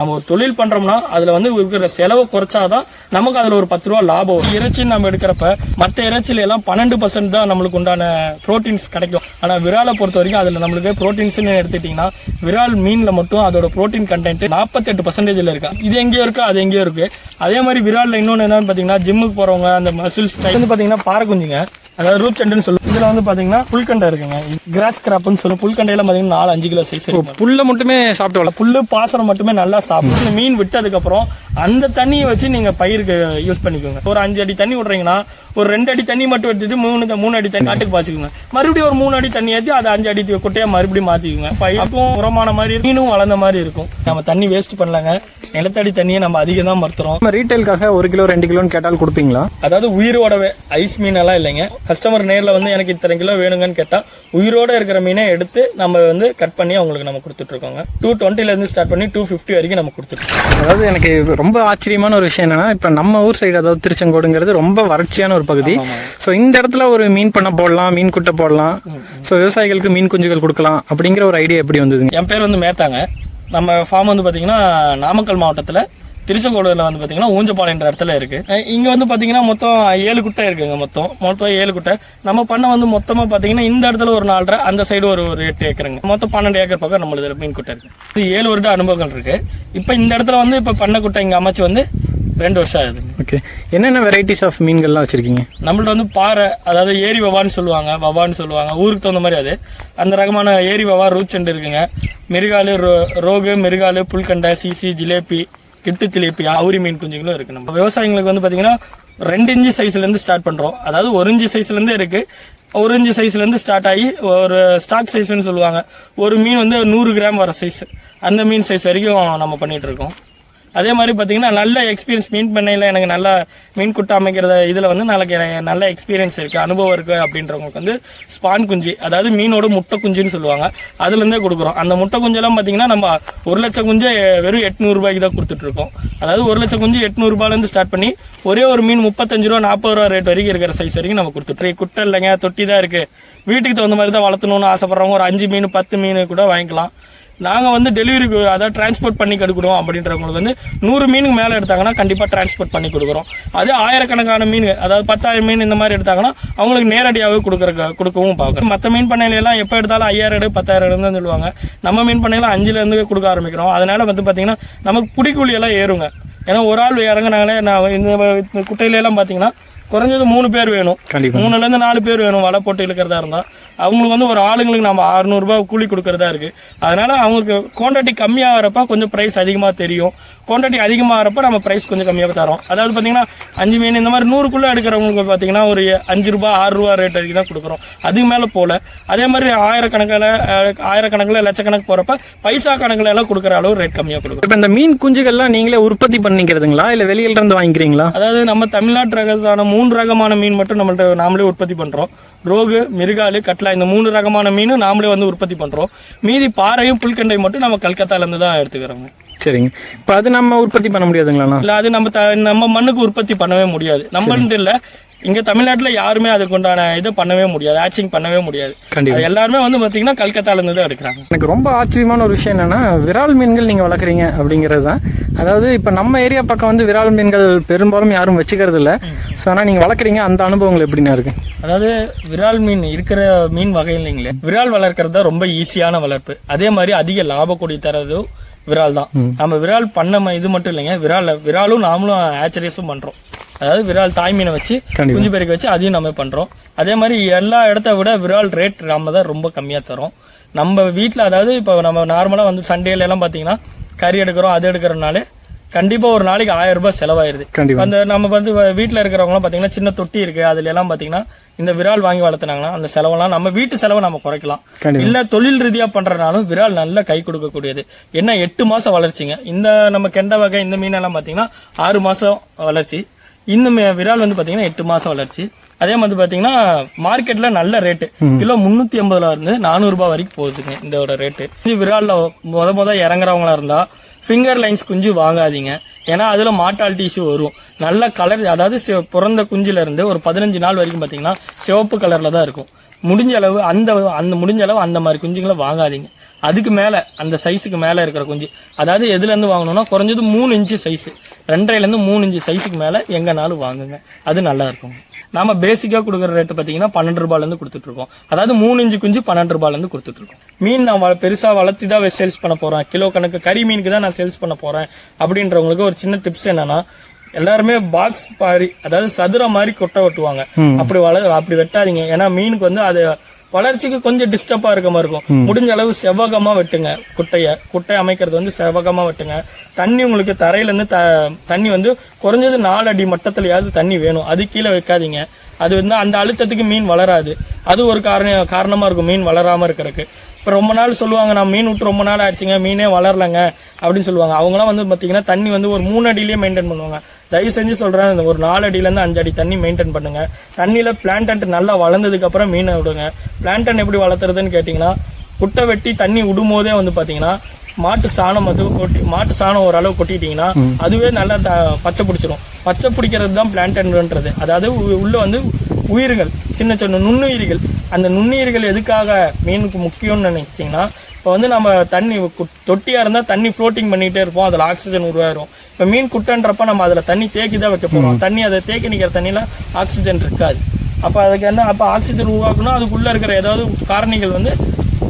நம்ம ஒரு தொழில் பண்றோம்னா அதுல வந்து இருக்கிற செலவு குறைச்சாதான் நமக்கு அதுல ஒரு பத்து ரூபா லாபம் இறைச்சின்னு இறைச்சி நம்ம எடுக்கிறப்ப மற்ற இறைச்சில எல்லாம் பன்னெண்டு பர்சன்ட் தான் நம்மளுக்கு உண்டான புரோட்டீன்ஸ் கிடைக்கும். ஆனா விராலை பொறுத்த வரைக்கும் அதுல நம்மளுக்கு புரோட்டீன்ஸ்னு எடுத்துட்டீங்கன்னா விரால் மீன்ல மட்டும் அதோட புரோட்டீன் கண்டென்ட் நாற்பத்தெட்டு பர்சன்டேஜ்ல இருக்கு. இது எங்கேயோ இருக்கு? அது எங்கேயோ இருக்கு. அதே மாதிரி விரால்ல இன்னொன்னு என்னன்னு பாத்தீங்கன்னா ஜிம்முக்கு போறவங்க அந்த மசில்ஸ் வந்து பாத்தீங்கன்னா பாறை குஞ்சுங்க. அதாவது ரூப் சண்டுன்னு சொல்லுவோம். இதுல வந்து பாத்தீங்கன்னா புல்கண்டை இருக்குங்க. கிராஸ் கிராப்னு சொல்லுவோம். புல்கண்டையில பாத்தீங்கன்னா நாலு அஞ்சு கிலோ சைஸ் புல்ல மட்டுமே சாப்பிட்டு வளர்ப்பு புல்லு பாசனம் மட்டுமே நல்லா சாப்பிடும். இந்த மீன் விட்டதுக்கு அப்புறம் அந்த தண்ணியை வச்சு நீங்க பயிருக்கு யூஸ் பண்ணிக்கோங்க. ஒரு அஞ்சு அடி தண்ணி விடுறீங்கன்னா ஒரு ரெண்டு அடி தண்ணி மட்டும் எடுத்துட்டு மூணு மூணு அடி தண்ணி காட்டுக்கு பாய்ச்சிக்கோங்க. மறுபடியும் ஒரு மூணு அடி தண்ணி ஏற்றி அதை அஞ்சு அடி குட்டையா மறுபடியும் மாத்திக்கோங்க. பயிருக்கும் உரமான மாதிரி மீனும் வளர்ந்த மாதிரி இருக்கும். நம்ம தண்ணி வேஸ்ட் பண்ணலங்க. நிலத்தடி தண்ணியை நம்ம அதிகம் தான் மறுத்துறோம். நம்ம ரீட்டைலுக்காக ஒரு கிலோ ரெண்டு கிலோன்னு கேட்டால் கொடுப்பீங்களா? அதாவது உயிரோடவே ஐஸ் மீன் எல்லாம் இல்லைங்க. கஸ்டமர் நேர்ல வந்து எனக்கு இத்தனை கிலோ வேணுங்கன்னு கேட்டா உயிரோட இருக்கிற மீனை எடுத்து நம்ம வந்து கட் பண்ணி அவங்களுக்கு நம்ம கொடுத்துட்டு இருக்கோங்க டூ டுவெண்ட்டில இருந்து ஸ்டார்ட் பண்ணி டூ ஃபிஃப்டி வரைக்கும் நம்ம கொடுத்துட்டு இருக்கோம் அதாவது எனக்கு ரொம்ப ஆச்சரியமான ஒரு விஷயம் என்னன்னா இப்ப நம்ம ஊர் சைடு அதாவது திருச்செங்கோடுங்கிறது ரொம்ப வறட்சியான ஒரு பகுதி. ஸோ இந்த இடத்துல ஒரு மீன் பண்ண போடலாம் மீன் குட்டை போடலாம். ஸோ விவசாயிகளுக்கு மீன் குஞ்சுகள் கொடுக்கலாம் அப்படிங்கிற ஒரு ஐடியா எப்படி வந்ததுங்க என் பேர் வந்து மேத்தாங்க. நம்ம ஃபார்ம் வந்து பாத்தீங்கன்னா நாமக்கல் மாவட்டத்துல திருச்செங்கோடுல வந்து பாத்தீங்கன்னா ஊஞ்சப்பாளையன்ற இடத்துல இருக்கு. இங்க வந்து பாத்தீங்கன்னா மொத்தம் ஏழு குட்டை இருக்குங்க மொத்தம். மொத்தம் ஏழு குட்டை. நம்ம பண்ண வந்து மொத்தமா பாத்தீங்கன்னா இந்த இடத்துல ஒரு நாலரை அந்த சைடு ஒரு ஒரு எட்டு ஏக்கருங்க. மொத்தம் பன்னெண்டு ஏக்கர் பக்கம் நம்மளுது மீன் குட்டை இருக்கு. இது ஏழு வருட அனுபவங்கள் இருக்கு. இப்ப இந்த இடத்துல வந்து இப்ப பண்ண குட்டை இங்க அமைச்சு வந்து ரெண்டு வருஷம் ஆகுது. ஓகே. என்னென்ன வெரைட்டிஸ் ஆஃப் மீன்கள்லாம் வச்சிருக்கீங்க? நம்மள்ட்ட வந்து பாறை அதாவது ஏரி வவான்னு சொல்லுவாங்க வவான்னு சொல்லுவாங்க ஊருக்கு தகுந்த மாதிரி அது. அந்த ரகமான ஏரி வவா ரூச்செண்டு இருக்குங்க. மிருகாலு ரோ- ரோகு மிருகாலு புல்கண்டை சீசி ஜிலேபி கிட்டு திலேப்பி அவுரி மீன் குஞ்சுகளும் இருக்கு நம்ம. விவசாயிங்களுக்கு வந்து பாத்தீங்கன்னா ரெண்டு இன்ச்சு சைஸ்ல இருந்து ஸ்டார்ட் பண்றோம். அதாவது ஒரு இன்ச்சு சைஸ்ல இருந்து இருக்கு. ஒரு இன்ச்சு சைஸ்ல இருந்து ஸ்டார்ட் ஆகி ஒரு ஸ்டாக் சைஸ்னு சொல்லுவாங்க. ஒரு மீன் வந்து நூறு கிராம் வர சைஸ் அந்த மீன் சைஸ் வரைக்கும் நம்ம பண்ணிட்டு இருக்கோம். அதே மாதிரி பார்த்தீங்கன்னா நல்ல எக்ஸ்பீரியன்ஸ் மீன் பண்ணையில் எனக்கு நல்ல மீன் குட்டை அமைக்கிறத இதில் வந்து நாளைக்கு நல்ல எக்ஸ்பீரியன்ஸ் இருக்குது அனுபவம் இருக்குது அப்படின்றவங்களுக்கு வந்து ஸ்பான் குஞ்சு அதாவது மீனோட முட்டை குஞ்சுன்னு சொல்லுவாங்க. அதுலேருந்தே கொடுக்குறோம். அந்த முட்டை குஞ்செல்லாம் பார்த்தீங்கன்னா நம்ம ஒரு லட்சம் குஞ்சு வெறும் எட்நூறுபாய்க்கு தான் கொடுத்துட்ருக்கோம் அதாவது ஒரு லட்சம் குஞ்சு எட்நூறுபாலேருந்து ஸ்டார்ட் பண்ணி ஒரே ஒரு மீன் முப்பத்தஞ்சு ரூபா நாற்பது ரூபா ரேட் வரைக்கும் இருக்கிற சைஸ் வரைக்கும் நம்ம கொடுத்துட்ருக்கோம் குட்டை இல்லைங்க தொட்டி தான் இருக்குது வீட்டுக்கு தகுந்த மாதிரி தான் வளர்த்தணும்னு ஆசைப்பட்றவங்க ஒரு அஞ்சு மீன் பத்து மீன் கூட வாங்கிக்கலாம். நாங்கள் வந்து டெலிவரிக்கு அதாவது டிரான்ஸ்போர்ட் பண்ணி கொடுக்குறோம் அப்படின்றவங்களுக்கு வந்து நூறு மீனுக்கு மேலே எடுத்தாங்கன்னா கண்டிப்பாக டிரான்ஸ்போர்ட் பண்ணி கொடுக்குறோம். அதே ஆயிரக்கணக்கான மீன் அதாவது பத்தாயிரம் மீன் இந்த மாதிரி எடுத்தாங்கன்னா அவங்களுக்கு நேரடியாகவே கொடுக்குற கொடுக்கவும் பார்க்குறோம். மற்ற மீன் பண்ணையிலலாம் எப்போ எடுத்தாலும் ஐயாயிரம் எடு பத்தாயிரம் எடுன்னு சொல்லுவாங்க. நம்ம மீன் பண்ணையில அஞ்சுலேருந்து கொடுக்க ஆரம்பிக்கிறோம். அதனால் வந்து பார்த்திங்கன்னா நமக்கு பிடிக்கூலி எல்லாம் ஏறுங்க. ஏன்னா ஒரு ஆள் இறங்குனாங்களே நான் இந்த குட்டையிலலாம் பார்த்தீங்கன்னா குறைஞ்சது மூணு பேர் வேணும். கண்டிப்பா. மூணுல இருந்து நாலு பேர் வேணும் வலை போட்டு இழுக்கிறதா இருந்தா. அவங்களுக்கு வந்து ஒரு ஆளுங்களுக்கு நம்ம 600 ரூபாய் கூலி கொடுக்கறதா இருக்கு. அதனால அவங்களுக்கு குவான்டிட்டி கம்மியாகிறப்ப கொஞ்சம் பிரைஸ் அதிகமா தெரியும். குவான்டிட்டி அதிகமாகிறப்ப நம்ம பிரைஸ் கொஞ்சம் கம்மியாக தரோம். அதாவது பாத்தீங்கன்னா அஞ்சு மீன் இந்த மாதிரி நூறுக்குள்ள எடுக்கிறவங்களுக்கு பாத்தீங்கன்னா ஒரு அஞ்சு ரூபாய் ஆறு ரூபாய் ரேட் வரைக்கும் தான் கொடுக்குறோம். அதுக்கு மேல போல. அதே மாதிரி ஆயிரக்கணக்கில் ஆயிரக்கணக்கில் லட்சக்கணக்கு போறப்ப பைசா கணக்குல எல்லாம் கொடுக்குற அளவு ரேட் கம்மியாக கொடுக்குறோம். இப்போ இந்த மீன் குஞ்சுகள்லாம் நீங்களே உற்பத்தி பண்ணிக்கிறதுங்களா? இல்லை வெளியில இருந்து வாங்கிக்கிறீங்களா? அதாவது நம்ம தமிழ்நாட்டு ரகத்தான மூணு ரகமான மீன் மட்டும் நம்மள்ட்ட நாமளே உற்பத்தி பண்றோம். ரோகு மிருகாலு கட்லா இந்த மூணு ரகமான மீனும் நாமளே வந்து உற்பத்தி பண்றோம். மீதி பாறையும் புல்கண்டையும் மட்டும் நம்ம கல்கத்தால இருந்து தான் எடுத்துக்கிறோங்க. சரிங்க. இப்போ அது நம்ம உற்பத்தி பண்ண முடியாதுங்களாண்ணா? இல்ல அது நம்ம த- நம்ம மண்ணுக்கு உற்பத்தி பண்ணவே முடியாது. நம்மள்ட்ட இல்ல. இங்க தமிழ்நாட்டுல யாருமே அதுக்கு உண்டான இது பண்ணவே முடியாது ஆச்சிங் பண்ணவே முடியாது. கண்டிப்பா. அது எல்லாருமே வந்து பாத்தீங்கன்னா கல்கத்தால இருந்து தான் எடுக்கிறாங்க. எனக்கு ரொம்ப ஆச்சரியமான ஒரு விஷயம் என்னன்னா விரால் மீன்கள் நீங்க வளர்க்குறீங்க அப்படிங்கிறது தான். அதாவது இப்போ நம்ம ஏரியா பக்கம் வந்து விரால் மீன்கள் பெரும்பாலும் யாரும் வச்சுக்கிறது இல்ல. ஸோ ஆனால் நீங்க வளர்க்குறீங்க அந்த அனுபவங்கள் எப்படிண்ணா இருக்கு? அதாவது விரால் மீன் இருக்கிற மீன் வகையிலைங்களே விரால் வளர்க்கறது தான் ரொம்ப ஈஸியான வளர்ப்பு. அதே மாதிரி அதிக லாபக்கூடி தரதும் விரால் தான். நம்ம விரால் பண்ண இது மட்டும் இல்லைங்க விரால் விராலும் நாமளும் ஆச்சரியஸும் பண்றோம். அதாவது விரால் தாய் மீனை வச்சு. குஞ்சு பெருக்க வச்சு அதையும் நம்ம பண்றோம். அதே மாதிரி எல்லா இடத்த விட விரால் ரேட் நம்ம தான் ரொம்ப கம்மியா தரோம். நம்ம வீட்ல அதாவது இப்போ நம்ம நார்மலா வந்து சண்டேல எல்லாம் பாத்தீங்கன்னா கறி எடுக்கிறோம் அது எடுக்கிறனால கண்டிப்பா ஒரு நாளைக்கு ஆயிரம் ரூபாய் செலவாயிருது. அந்த நம்ம வந்து வ- வீட்ல இருக்கிறவங்களாம் பாத்தீங்கன்னா சின்ன தொட்டி இருக்கு. அதுல எல்லாம் பாத்தீங்கன்னா இந்த விரால் வாங்கி வளர்த்துனாங்கன்னா அந்த செலவெல்லாம் நம்ம வீட்டு செலவை நம்ம குறைக்கலாம். இல்ல தொழில் ரீதியா பண்றனாலும் விரால் நல்ல கை கொடுக்கக்கூடியது. என்ன எட்டு மாசம் வளர்ச்சிங்க. இந்த நம்ம கெண்ட வகை இந்த மீனெல்லாம் பாத்தீங்கன்னா ஆறு மாசம் வளர்ச்சி. இந்த விரால் வந்து பாத்தீங்கன்னா எட்டு மாசம் வளர்ச்சி. அதே மாதிரி பாத்தீங்கன்னா மார்க்கெட்ல நல்ல ரேட்டு கிலோ முன்னூத்தி எண்பதுல இருந்து நானூறு ரூபாய் வரைக்கும் போகுதுங்க இதோட ரேட்டு விரால்ல முத முத இறங்குறவங்களா இருந்தா ஃபிங்கர் லைன்ஸ் குஞ்சு வாங்காதீங்க. ஏன்னா அதுல மாட்டால் இஷ்யூ வரும். நல்ல கலர் அதாவது பிறந்த குஞ்சுல இருந்து ஒரு பதினஞ்சு நாள் வரைக்கும் பாத்தீங்கன்னா சிவப்பு கலர்ல தான் இருக்கும். முடிஞ்ச அளவு அந்த அந்த முடிஞ்ச அளவு அந்த மாதிரி குஞ்சுங்களை வாங்காதீங்க. அதுக்கு மேல அந்த சைஸுக்கு மேல இருக்கிற குஞ்சு. அதாவது எதுல இருந்து வாங்கணும்னா குறைஞ்சது மூணு இன்ச்சு சைஸ் ரெண்டரைல இருந்து மூணு இன்ச்சு சைஸுக்கு மேல எங்கனாலும் வாங்குங்க. அது நல்லா இருக்கும் நாம பேசிக்கா கொடுக்குற ரேட்டு பாத்தீங்கன்னா பன்னெண்டு ரூபாயில இருந்து கொடுத்துட்டு இருக்கோம் அதாவது மூணு இன்ச்சு குஞ்சு பன்னெண்டு ரூபாயில இருந்து கொடுத்துட்டு இருக்கோம் மீன் நான் வ- பெருசா வளர்த்தி தான் சேல்ஸ் பண்ண போறேன். கிலோ கணக்கு கறி மீனுக்கு தான் நான் சேல்ஸ் பண்ண போறேன் அப்படின்றவங்களுக்கு ஒரு சின்ன டிப்ஸ் என்னன்னா எல்லாருமே பாக்ஸ் பாரி அதாவது சதுர மாதிரி கொட்டை வெட்டுவாங்க. அப்படி வள அப்படி வெட்டாதீங்க. ஏன்னா மீனுக்கு வந்து அது வளர்ச்சிக்கு கொஞ்சம் டிஸ்டர்பா இருக்க மாதிரி இருக்கும். முடிஞ்ச அளவு செவ்வகமா வெட்டுங்க குட்டைய. குட்டை அமைக்கிறது வந்து செவ்வகமா வெட்டுங்க. தண்ணி உங்களுக்கு தரையில இருந்து த- தண்ணி வந்து குறைஞ்சது நாலு அடி மட்டத்திலயாவது தண்ணி வேணும். அது கீழே வைக்காதீங்க. அது வந்து அந்த அழுத்தத்துக்கு மீன் வளராது. அது ஒரு காரண காரணமா இருக்கும் மீன் வளராம இருக்கிறதுக்கு. இப்போ ரொம்ப நாள் சொல்லுவாங்க நான் மீன் விட்டு ரொம்ப நாள் ஆயிடுச்சுங்க மீனே வளரலங்க அப்படின்னு சொல்லுவாங்க. அவங்களாம் வந்து பார்த்தீங்கன்னா தண்ணி வந்து ஒரு மூணு அடியிலேயே மெயின்டைன் பண்ணுவாங்க. தயவு செஞ்சு இந்த ஒரு நாலு அடியிலேருந்து அஞ்சு அடி தண்ணி மெயின்டைன் பண்ணுங்க. தண்ணியில் பிளான்டன்ட் நல்லா வளர்ந்ததுக்கு அப்புறம் மீனை விடுங்க. பிளான்டன் எப்படி வளர்த்துறதுன்னு கேட்டிங்கன்னா குட்டை வெட்டி தண்ணி விடும் போதே வந்து பார்த்தீங்கன்னா மாட்டு சாணம் வந்து கொட்டி மாட்டு சாணம் ஓரளவு கொட்டிட்டீங்கன்னா அதுவே நல்லா த- பச்சை பிடிச்சிரும். பச்சை பிடிக்கிறது தான் பிளான்டன்ன்றது அதாவது உள்ள வந்து உயிர்கள் சின்ன சின்ன நுண்ணுயிரிகள். அந்த நுண்ணுயிரிகள் எதுக்காக மீனுக்கு முக்கியம்னு நினைச்சீங்கன்னா இப்போ வந்து நம்ம தண்ணி கு- தொட்டியா இருந்தா தண்ணி ஃப்ளோட்டிங் பண்ணிட்டே இருப்போம். அதுல ஆக்சிஜன் உருவாயிரும். இப்போ மீன் குட்டன்றப்ப நம்ம அதுல தண்ணி தேக்கி தான் வைக்க போறோம் தண்ணி அதை தேக்கி நிக்கிற தண்ணியில ஆக்சிஜன் இருக்காது. அப்ப அதுக்கு என்ன அப்ப ஆக்சிஜன் உருவாக்கணும். அதுக்குள்ள இருக்கிற ஏதாவது காரணிகள் வந்து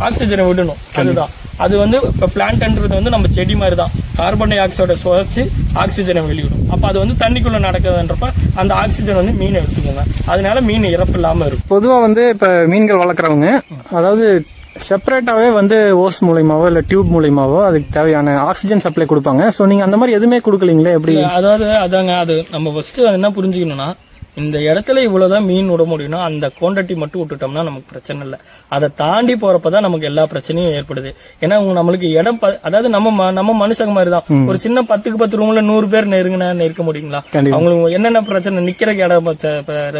ஆக்சிஜனை விடணும். அதுதான். அது வந்து இப்போ பிளான்ட்ன்றது வந்து நம்ம செடி மாதிரி தான் கார்பன் டை ஆக்சைடை சுழற்சி ஆக்சிஜனை வெளியிடும். அப்போ அது வந்து தண்ணிக்குள்ள நடக்குதுன்றப்ப அந்த ஆக்சிஜன் வந்து மீன் எடுத்துக்கோங்க. அதனால மீன் இறப்பு இல்லாம இருக்கும். பொதுவா வந்து இப்ப மீன்கள் வளர்க்குறவங்க அதாவது செப்பரேட்டாகவே வந்து ஓஸ் மூலியமாவோ இல்லை டியூப் மூலியமாவோ அதுக்கு தேவையான ஆக்சிஜன் சப்ளை கொடுப்பாங்க. ஸோ நீங்கள் அந்த மாதிரி எதுவுமே கொடுக்கலீங்களே? எப்படி? அதாவது அதாங்க அது நம்ம ஃபஸ்ட்டு என்ன புரிஞ்சுக்கணும்னா இந்த இடத்துல இவ்வளவுதான் மீன் விட முடியும்னா அந்த குவாண்டிட்டி மட்டும் விட்டுட்டோம்னா நமக்கு பிரச்சனை இல்லை. அதை தாண்டி போறப்ப தான் நமக்கு எல்லா பிரச்சனையும் ஏற்படுது. ஏன்னா நம்மளுக்கு இடம் அதாவது நம்ம நம்ம மனுஷங்க மாதிரி தான் ஒரு சின்ன பத்துக்கு பத்து ரூம்ல நூறு பேர் நெருங்கினா நெருக்க முடியுங்களா. அவங்களுக்கு என்னென்ன பிரச்சனை? நிக்கிறக்கு இடம்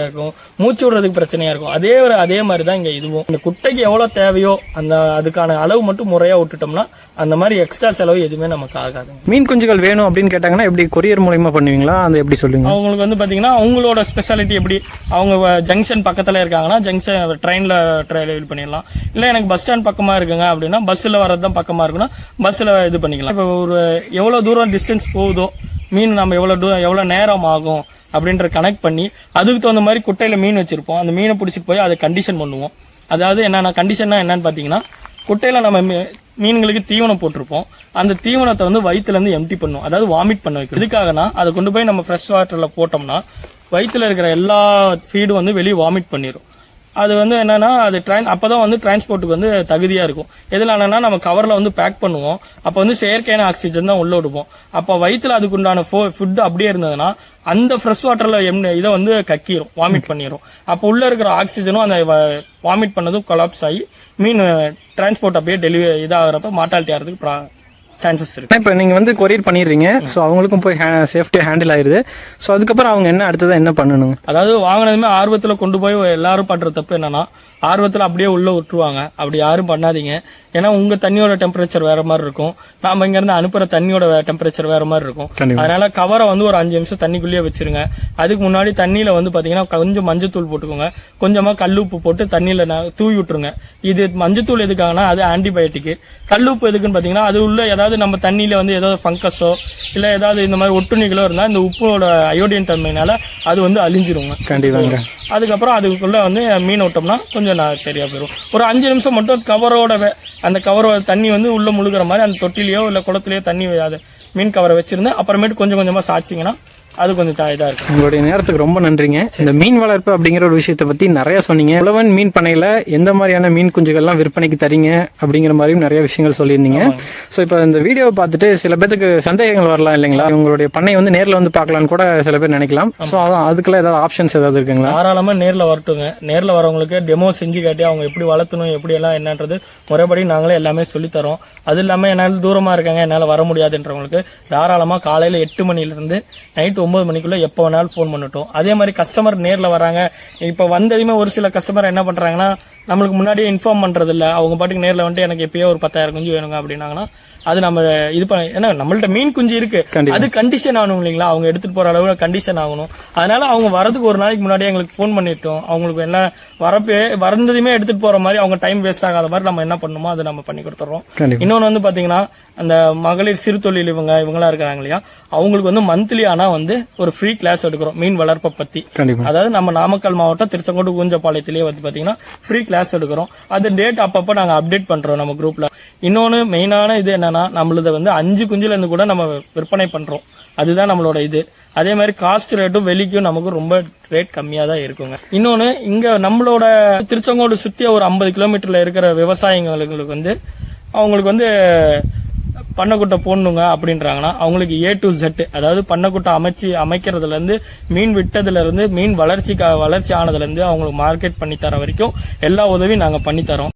இருக்கும். மூச்சு விடுறதுக்கு பிரச்சனையா இருக்கும். அதே ஒரு அதே மாதிரி தான் இங்க இதுவும். இந்த குட்டைக்கு எவ்வளவு தேவையோ அந்த அதுக்கான அளவு மட்டும் முறையா விட்டுட்டோம்னா அந்த மாதிரி எக்ஸ்ட்ரா செலவு எதுவுமே நமக்கு ஆகாதுங்க. மீன் குஞ்சுகள் வேணும் அப்படின்னு கேட்டாங்கன்னா எப்படி கொரியர் மூலியமா பண்ணுவீங்களா? அது எப்படி சொல்லுங்க அவங்களுக்கு வந்து பாத்தீங்கன்னா அவங்களோட ஸ்பெஷாலிட்டி எப்படி அவங்க ஜங்ஷன் பக்கத்தில் இருக்காங்கன்னா ஜங்ஷன் ட்ரெயினில் டிராவல் பண்ணிடலாம். இல்லை எனக்கு பஸ் ஸ்டாண்ட் பக்கமாக இருக்குங்க அப்படின்னா பஸ்ஸில் வர்றது தான் பக்கமாக இருக்குன்னா பஸ்ஸில் இது பண்ணிக்கலாம். இப்போ ஒரு எவ்வளோ தூரம் டிஸ்டன்ஸ் போகுதோ மீன் நம்ம எவ்வளோ தூரம் எவ்வளோ நேரம் ஆகும் அப்படின்ற கனெக்ட் பண்ணி அதுக்கு தகுந்த மாதிரி குட்டையில் மீன் வச்சுருப்போம். அந்த மீனை பிடிச்சிட்டு போய் அதை கண்டிஷன் பண்ணுவோம். அதாவது என்னென்ன கண்டிஷன்னா என்னன்னு பார்த்தீங்கன்னா குட்டையில் நம்ம மீ- மீன்களுக்கு தீவனம் போட்டிருப்போம். அந்த தீவனத்தை வந்து வயிற்றுலேருந்து எம்டி பண்ணும் அதாவது வாமிட் பண்ண வைக்கும் இதுக்காகனா அதை கொண்டு போய் நம்ம ஃப்ரெஷ் வாட்டரில் போட்டோம்னா வயிற்றில் இருக்கிற எல்லா ஃபீடும் வந்து வெளியே வாமிட் பண்ணிடும் அது வந்து என்னன்னா அது ட்ரான் அப்பதான் வந்து டிரான்ஸ்போர்ட்டுக்கு வந்து தகுதியாக இருக்கும். எதனாலனா நம்ம கவரில் வந்து பேக் பண்ணுவோம். அப்போ வந்து செயற்கையான ஆக்சிஜன் தான் உள்ளே விடுவோம். அப்போ வயிற்றுல அதுக்குண்டான ஃபுட் அப்படியே இருந்ததுன்னா அந்த ஃப்ரெஷ் வாட்டரில் எம் இதை வந்து கக்கிரும் வாமிட் பண்ணிடும் அப்போ உள்ளே இருக்கிற ஆக்சிஜனும் அந்த வாமிட் பண்ணதும் கொலாப்ஸ் ஆகி மீன் டிரான்ஸ்போர்ட் அப்படியே டெலிவரி இதாகிறப்ப மாட்டாலிட்டி ஆகிறதுக்கு சான்சஸ் இருக்கு. இப்போ நீங்க வந்து கொரியர் பண்ணிடுறீங்க ஸோ அவங்களுக்கும் போய் சேஃப்டியா ஹேண்டில் ஆயிருது. ஸோ அதுக்கப்புறம் அவங்க என்ன அடுத்ததா என்ன பண்ணணுங்க? அதாவது வாங்கினதுமே ஆர்வத்துல கொண்டு போய் எல்லாரும் பண்ற தப்பு என்னன்னா ஆர்வத்துல அப்படியே உள்ள விட்டுருவாங்க. அப்படி யாரும் பண்ணாதீங்க. ஏன்னா உங்க தண்ணியோட டெம்பரேச்சர் வேற மாதிரி இருக்கும். நாம இங்க இருந்து அனுப்புற தண்ணியோட டெம்பரேச்சர் வேற மாதிரி இருக்கும். அதனால கவரை வந்து ஒரு அஞ்சு நிமிஷம் தண்ணிக்குள்ளேயே வச்சிருங்க. அதுக்கு முன்னாடி தண்ணியில வந்து பாத்தீங்கன்னா கொஞ்சம் மஞ்சத்தூள் போட்டுக்கோங்க. கொஞ்சமா கல்லுப்பு போட்டு தண்ணியில தூவி விட்டுருங்க. இது மஞ்சத்தூள் எதுக்காகனா அது ஆன்டிபயோட்டிக் கல்லுப்பு எதுக்குன்னு பாத்தீங்கன்னா அது உள்ள ஏதாவது நம்ம தண்ணியில வந்து ஏதாவது ஃபங்கஸோ இல்ல ஏதாவது இந்த மாதிரி ஒட்டுணிகளோ இருந்தா இந்த உப்போட அயோடின் தன்மையினால அது வந்து அழிஞ்சிருங்க. கண்டிப்பாங்க. அதுக்கப்புறம் அதுக்குள்ள வந்து மீன் விட்டோம்னா கொஞ்சம் நான் சரியா போயிடும் ஒரு அஞ்சு நிமிஷம் மட்டும் கவரோட அந்த கவர் தண்ணி வந்து உள்ளே முழுகிற மாதிரி அந்த தொட்டிலையோ இல்லை குளத்துலையோ தண்ணி அது மீன் கவரை வச்சுருந்தேன் அப்புறமேட்டு கொஞ்சம் கொஞ்சமாக சாய்ச்சிங்கன்னா அது கொஞ்சம் தா- இதா இருக்கும் உங்களுடைய நேரத்துக்கு ரொம்ப நன்றிங்க. இந்த மீன் வளர்ப்பு அப்படிங்கிற ஒரு விஷயத்தை பத்தி நிறைய சொன்னீங்க. உழவன் மீன் பண்ணையில எந்த மாதிரியான மீன் குஞ்சுகள்லாம் விற்பனைக்கு தரீங்க அப்படிங்கிற மாதிரியும் நிறைய விஷயங்கள் சொல்லியிருந்தீங்க. ஸோ இப்போ இந்த வீடியோவை பார்த்துட்டு சில பேத்துக்கு சந்தேகங்கள் வரலாம் இல்லைங்களா? உங்களுடைய பண்ணை வந்து நேர்ல வந்து பார்க்கலாம்னு கூட சில பேர் நினைக்கலாம். ஸோ அதான் அதுக்குள்ள ஏதாவது ஆப்ஷன்ஸ் ஏதாவது இருக்குங்களா? தாராளமா நேர்ல வரட்டுங்க. நேர்ல வரவங்களுக்கு டெமோ செஞ்சு காட்டி அவங்க எப்படி வளர்த்தணும் எப்படி எல்லாம் என்னன்றது முறைப்படி நாங்களே எல்லாமே சொல்லி தரோம் அது இல்லாம என்னால தூரமா இருக்காங்க என்னால வர முடியாதுன்றவங்களுக்கு தாராளமா காலையில எட்டு மணில இருந்து ஒம்பது மணிக்குள்ளே எப்போ வேணாலும் ஃபோன் பண்ணட்டும். அதே மாதிரி கஸ்டமர் நேரில் வராங்க. இப்போ வந்ததுமே ஒரு சில கஸ்டமர் என்ன பண்ணுறாங்கன்னா நம்மளுக்கு முன்னாடியே இன்ஃபார்ம் பண்ணுறதில்ல அவங்க பாட்டுக்கு நேரில் வந்துட்டு எனக்கு எப்பயோ ஒரு பத்தாயிரம் குஞ்சு வேணுங்க அப்படின்னாங்கன்னா அது நம்ம இது பண்ண ஏன்னா நம்மள்ட்ட மீன் குஞ்சு இருக்கு. அது கண்டிஷன் ஆகணும் இல்லைங்களா? அவங்க எடுத்துட்டு போற அளவு கண்டிஷன் ஆகணும். அதனால அவங்க வரதுக்கு ஒரு நாளைக்கு முன்னாடி எங்களுக்கு ஃபோன் பண்ணிட்டோம். அவங்களுக்கு என்ன வரப்பே வரந்ததுமே எடுத்துட்டு போற மாதிரி அவங்க டைம் வேஸ்ட் ஆகாத மாதிரி நம்ம என்ன பண்ணணுமோ அதை நம்ம பண்ணி கொடுத்துறோம். இன்னொன்று வந்து பாத்தீங்கன்னா அந்த மகளிர் சிறு தொழில் இவங்க இவங்களா இருக்கிறாங்க இல்லையா? அவங்களுக்கு வந்து மந்த்லி ஆனா வந்து ஒரு ஃப்ரீ கிளாஸ் எடுக்கிறோம் மீன் வளர்ப்பை பத்தி. அதாவது நம்ம நாமக்கல் மாவட்டம் திருச்செங்கோடு ஊஞ்சப்பாளையத்திலேயே வந்து பாத்தீங்கன்னா ஃப்ரீ கிளாஸ் எடுக்கிறோம். அது டேட் அப்பப்போ நாங்க அப்டேட் பண்றோம் நம்ம குரூப்ல இன்னொன்னு மெயினான இது என்னன்னா நம்மளத வந்து அஞ்சு குஞ்சுலேருந்து கூட நம்ம விற்பனை பண்ணுறோம் அதுதான் நம்மளோட இது. அதே மாதிரி காஸ்ட் ரேட்டும் வெளிக்கும் நமக்கு ரொம்ப ரேட் கம்மியாக தான் இருக்குங்க. இன்னொன்று இங்கே நம்மளோட திருச்செங்கோடு சுற்றி ஒரு ஐம்பது கிலோமீட்டரில் இருக்கிற விவசாயிங்களுக்கு வந்து அவங்களுக்கு வந்து பண்ணைக்குட்டை போடணுங்க அப்படின்றாங்கன்னா அவங்களுக்கு ஏ டு ஜெட் அதாவது பண்ணைக்குட்டை அமைச்சு அமைக்கிறதுலேருந்து மீன் விட்டதுலேருந்து மீன் வளர்ச்சி வளர்ச்சி ஆனதுலேருந்து அவங்களுக்கு மார்க்கெட் பண்ணி தர வரைக்கும் எல்லா உதவியும் நாங்கள் பண்ணித்தரோம்.